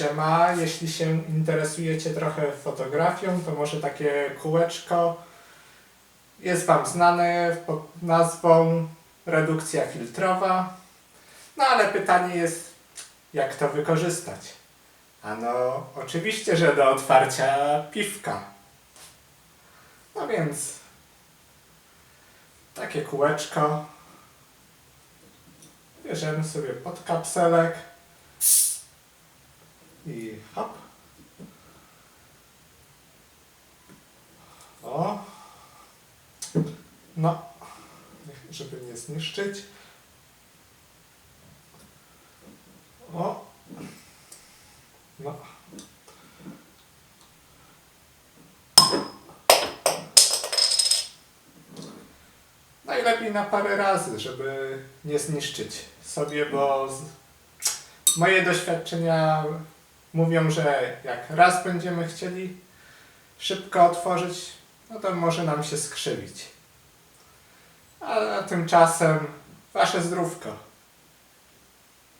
trzyma. Jeśli się interesujecie trochę fotografią, to może takie kółeczko jest Wam znane pod nazwą redukcja filtrowa. No ale pytanie jest, jak to wykorzystać? Ano, oczywiście, że do otwarcia piwka. No więc takie kółeczko bierzemy sobie pod kapselek i hop. O. No, żeby nie zniszczyć. O. No. Najlepiej na parę razy, żeby nie zniszczyć sobie, bo moje doświadczenia mówią, że jak raz będziemy chcieli szybko otworzyć, no to może nam się skrzywić. A tymczasem wasze zdrówko.